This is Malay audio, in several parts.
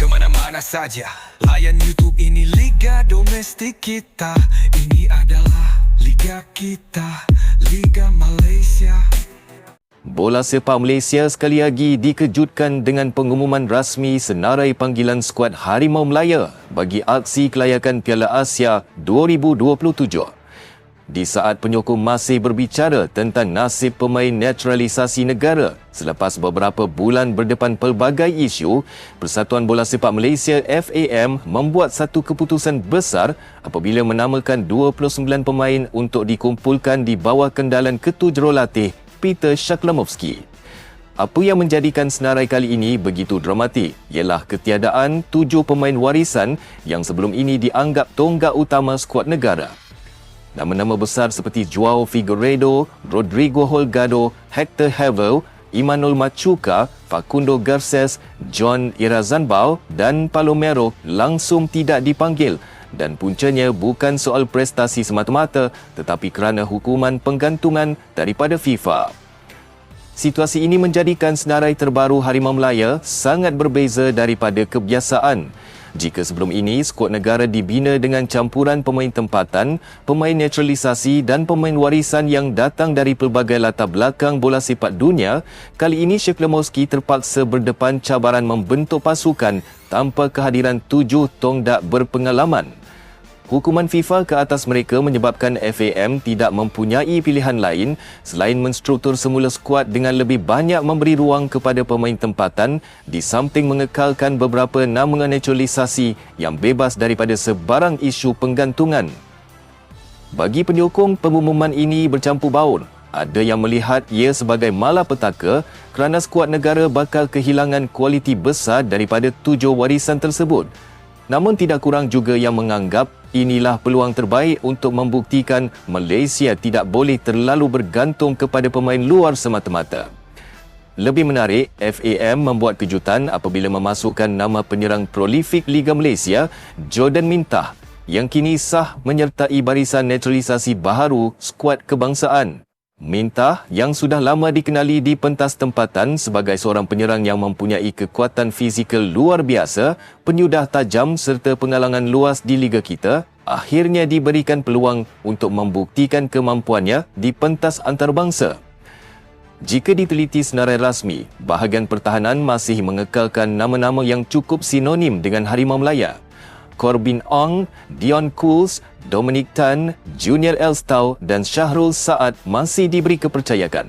Kemana-mana saja. Layan YouTube ini Liga Domestik kita. Ini adalah Liga kita Liga Malaysia. Bola sepak Malaysia sekali lagi dikejutkan dengan pengumuman rasmi senarai panggilan skuad Harimau Melaya bagi aksi kelayakan Piala Asia 2027. Di saat penyokong masih berbicara tentang nasib pemain naturalisasi negara selepas beberapa bulan berdepan pelbagai isu, Persatuan Bola Sepak Malaysia FAM membuat satu keputusan besar apabila menamakan 29 pemain untuk dikumpulkan di bawah kendalan ketua jurulatih Peter Shaklamovski. Apa yang menjadikan senarai kali ini begitu dramatik ialah ketiadaan tujuh pemain warisan yang sebelum ini dianggap tonggak utama skuad negara. Nama-nama besar seperti Joao Figueiredo, Rodrigo Holgado, Hector Havel, Imanol Machuca, Facundo Garces, John Irazanbao dan Palomero langsung tidak dipanggil dan puncanya bukan soal prestasi semata-mata tetapi kerana hukuman penggantungan daripada FIFA. Situasi ini menjadikan senarai terbaru Harimau Melaya sangat berbeza daripada kebiasaan jika sebelum ini skuad negara dibina dengan campuran pemain tempatan, pemain naturalisasi dan pemain warisan yang datang dari pelbagai latar belakang bola sepak dunia, kali ini Sheikh Lemowski terpaksa berdepan cabaran membentuk pasukan tanpa kehadiran tujuh tonggak berpengalaman. Hukuman FIFA ke atas mereka menyebabkan FAM tidak mempunyai pilihan lain selain menstruktur semula skuad dengan lebih banyak memberi ruang kepada pemain tempatan di samping mengekalkan beberapa nama naturalisasi yang bebas daripada sebarang isu penggantungan. Bagi penyokong, pengumuman ini bercampur baur. Ada yang melihat ia sebagai malapetaka kerana skuad negara bakal kehilangan kualiti besar daripada tujuh warisan tersebut. Namun tidak kurang juga yang menganggap inilah peluang terbaik untuk membuktikan Malaysia tidak boleh terlalu bergantung kepada pemain luar semata-mata. Lebih menarik, FAM membuat kejutan apabila memasukkan nama penyerang prolifik Liga Malaysia, Jordan Mintah, yang kini sah menyertai barisan naturalisasi baharu skuad kebangsaan. Mintah yang sudah lama dikenali di pentas tempatan sebagai seorang penyerang yang mempunyai kekuatan fizikal luar biasa, penyudah tajam serta pengalaman luas di liga kita, akhirnya diberikan peluang untuk membuktikan kemampuannya di pentas antarabangsa. Jika diteliti senarai rasmi, bahagian pertahanan masih mengekalkan nama-nama yang cukup sinonim dengan Harimau Melaya. Corbin Ong, Dion Cools, Dominic Tan, Junior Elstau dan Syahrul Saad masih diberi kepercayaan.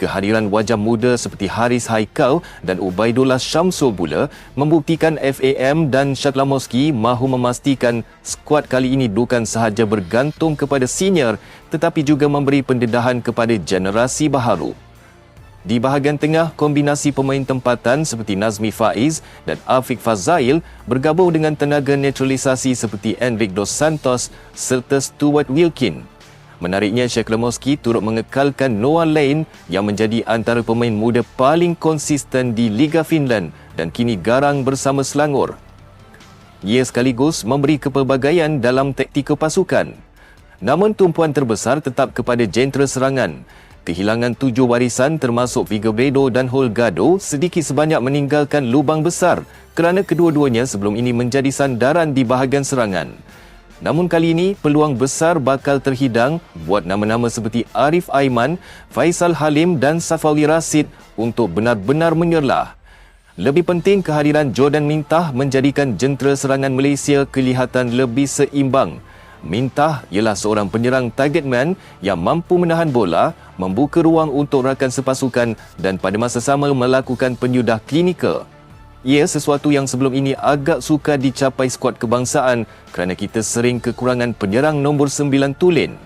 Kehadiran wajah muda seperti Haris Haikal dan Ubaidullah Syamsul pula membuktikan FAM dan Shatlamoski mahu memastikan skuad kali ini bukan sahaja bergantung kepada senior tetapi juga memberi pendedahan kepada generasi baharu. Di bahagian tengah, kombinasi pemain tempatan seperti Nazmi Faiz dan Afiq Fazail bergabung dengan tenaga naturalisasi seperti Enric Dos Santos serta Stuart Wilkin. Menariknya, Sheikh Lemoski turut mengekalkan Noah Lane yang menjadi antara pemain muda paling konsisten di Liga Finland dan kini garang bersama Selangor. Ia sekaligus memberi kepelbagaian dalam taktikal pasukan. Namun tumpuan terbesar tetap kepada jentera serangan Kehilangan tujuh warisan termasuk Figueiredo dan Holgado sedikit sebanyak meninggalkan lubang besar kerana kedua-duanya sebelum ini menjadi sandaran di bahagian serangan. Namun kali ini peluang besar bakal terhidang buat nama-nama seperti Arif Aiman, Faisal Halim dan Safali Rasid untuk benar-benar menyerlah. Lebih penting kehadiran Jordan Mintah menjadikan jentera serangan Malaysia kelihatan lebih seimbang. Mintah ialah seorang penyerang target man yang mampu menahan bola, membuka ruang untuk rakan sepasukan dan pada masa sama melakukan penyudah klinikal. Ia sesuatu yang sebelum ini agak sukar dicapai skuad kebangsaan kerana kita sering kekurangan penyerang nombor 9 tulen.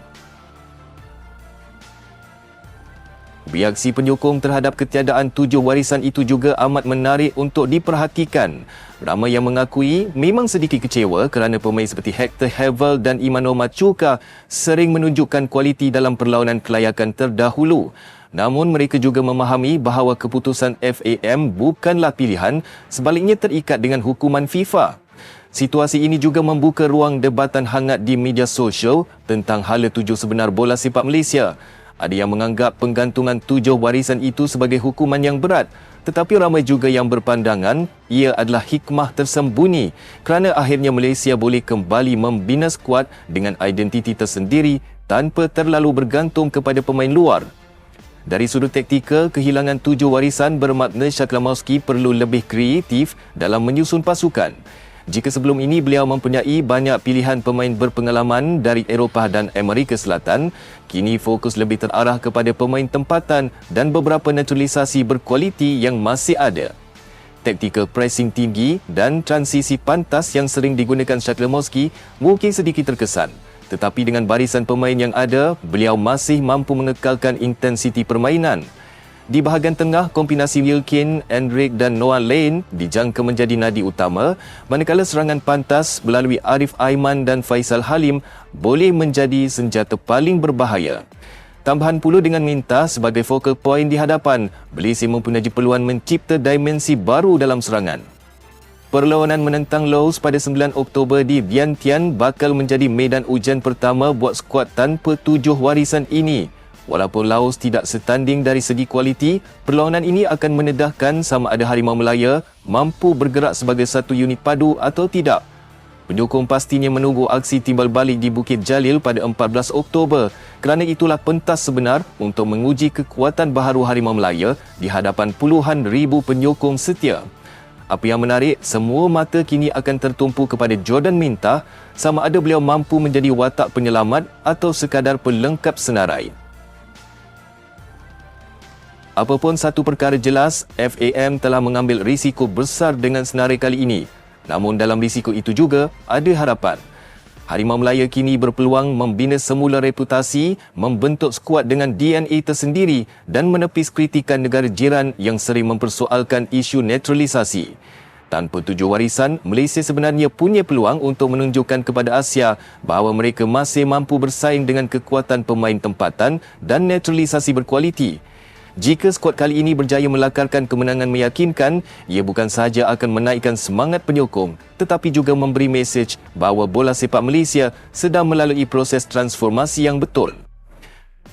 Reaksi penyokong terhadap ketiadaan tujuh warisan itu juga amat menarik untuk diperhatikan. Ramai yang mengakui memang sedikit kecewa kerana pemain seperti Hector Havel dan Imano Machuca sering menunjukkan kualiti dalam perlawanan kelayakan terdahulu. Namun mereka juga memahami bahawa keputusan FAM bukanlah pilihan sebaliknya terikat dengan hukuman FIFA. Situasi ini juga membuka ruang debatan hangat di media sosial tentang hala tuju sebenar bola sepak Malaysia. Ada yang menganggap penggantungan tujuh warisan itu sebagai hukuman yang berat, tetapi ramai juga yang berpandangan ia adalah hikmah tersembunyi kerana akhirnya Malaysia boleh kembali membina skuad dengan identiti tersendiri tanpa terlalu bergantung kepada pemain luar. Dari sudut taktikal, kehilangan tujuh warisan bermakna Shaklamowski perlu lebih kreatif dalam menyusun pasukan. Jika sebelum ini beliau mempunyai banyak pilihan pemain berpengalaman dari Eropah dan Amerika Selatan, kini fokus lebih terarah kepada pemain tempatan dan beberapa naturalisasi berkualiti yang masih ada. Taktikal pressing tinggi dan transisi pantas yang sering digunakan Shaklamowski mungkin sedikit terkesan. Tetapi dengan barisan pemain yang ada, beliau masih mampu mengekalkan intensiti permainan. Di bahagian tengah, kombinasi Wilkin, Endrick dan Noah Lane dijangka menjadi nadi utama, manakala serangan pantas melalui Arif Aiman dan Faisal Halim boleh menjadi senjata paling berbahaya. Tambahan pula dengan Minta sebagai focal point di hadapan, Malaysia mempunyai peluang mencipta dimensi baru dalam serangan. Perlawanan menentang Laos pada 9 Oktober di Vientiane bakal menjadi medan ujian pertama buat skuad tanpa tujuh warisan ini. Walaupun Laos tidak setanding dari segi kualiti, perlawanan ini akan menedahkan sama ada Harimau Melaya mampu bergerak sebagai satu unit padu atau tidak. Penyokong pastinya menunggu aksi timbal balik di Bukit Jalil pada 14 Oktober kerana itulah pentas sebenar untuk menguji kekuatan baharu Harimau Melaya di hadapan puluhan ribu penyokong setia. Apa yang menarik, semua mata kini akan tertumpu kepada Jordan Minta sama ada beliau mampu menjadi watak penyelamat atau sekadar pelengkap senarai. Apapun satu perkara jelas, FAM telah mengambil risiko besar dengan senarai kali ini. Namun dalam risiko itu juga ada harapan. Harimau Melaya kini berpeluang membina semula reputasi, membentuk skuad dengan DNA tersendiri dan menepis kritikan negara jiran yang sering mempersoalkan isu naturalisasi. Tanpa tujuh warisan, Malaysia sebenarnya punya peluang untuk menunjukkan kepada Asia bahawa mereka masih mampu bersaing dengan kekuatan pemain tempatan dan naturalisasi berkualiti. Jika skuad kali ini berjaya melakarkan kemenangan meyakinkan, ia bukan sahaja akan menaikkan semangat penyokong, tetapi juga memberi mesej bahawa bola sepak Malaysia sedang melalui proses transformasi yang betul.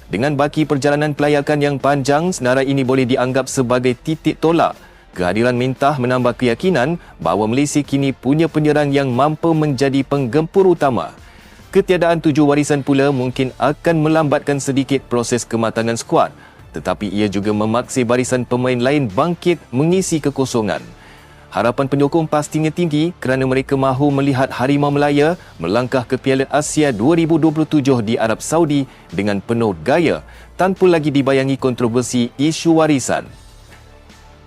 Dengan baki perjalanan pelayakan yang panjang, senarai ini boleh dianggap sebagai titik tolak. Kehadiran Mintah menambah keyakinan bahawa Malaysia kini punya penyerang yang mampu menjadi penggempur utama. Ketiadaan tujuh warisan pula mungkin akan melambatkan sedikit proses kematangan skuad tetapi ia juga memaksa barisan pemain lain bangkit mengisi kekosongan. Harapan penyokong pastinya tinggi kerana mereka mahu melihat Harimau Melaya melangkah ke Piala Asia 2027 di Arab Saudi dengan penuh gaya tanpa lagi dibayangi kontroversi isu warisan.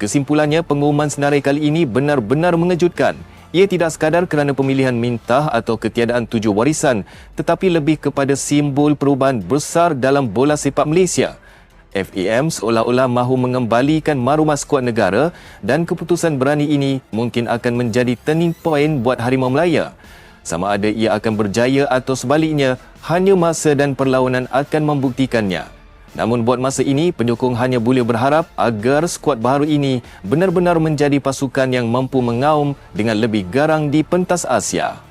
Kesimpulannya, pengumuman senarai kali ini benar-benar mengejutkan. Ia tidak sekadar kerana pemilihan mintah atau ketiadaan tujuh warisan, tetapi lebih kepada simbol perubahan besar dalam bola sepak Malaysia – FAM seolah-olah mahu mengembalikan maruah skuad negara dan keputusan berani ini mungkin akan menjadi turning point buat Harimau Melaya. Sama ada ia akan berjaya atau sebaliknya, hanya masa dan perlawanan akan membuktikannya. Namun buat masa ini, penyokong hanya boleh berharap agar skuad baru ini benar-benar menjadi pasukan yang mampu mengaum dengan lebih garang di pentas Asia.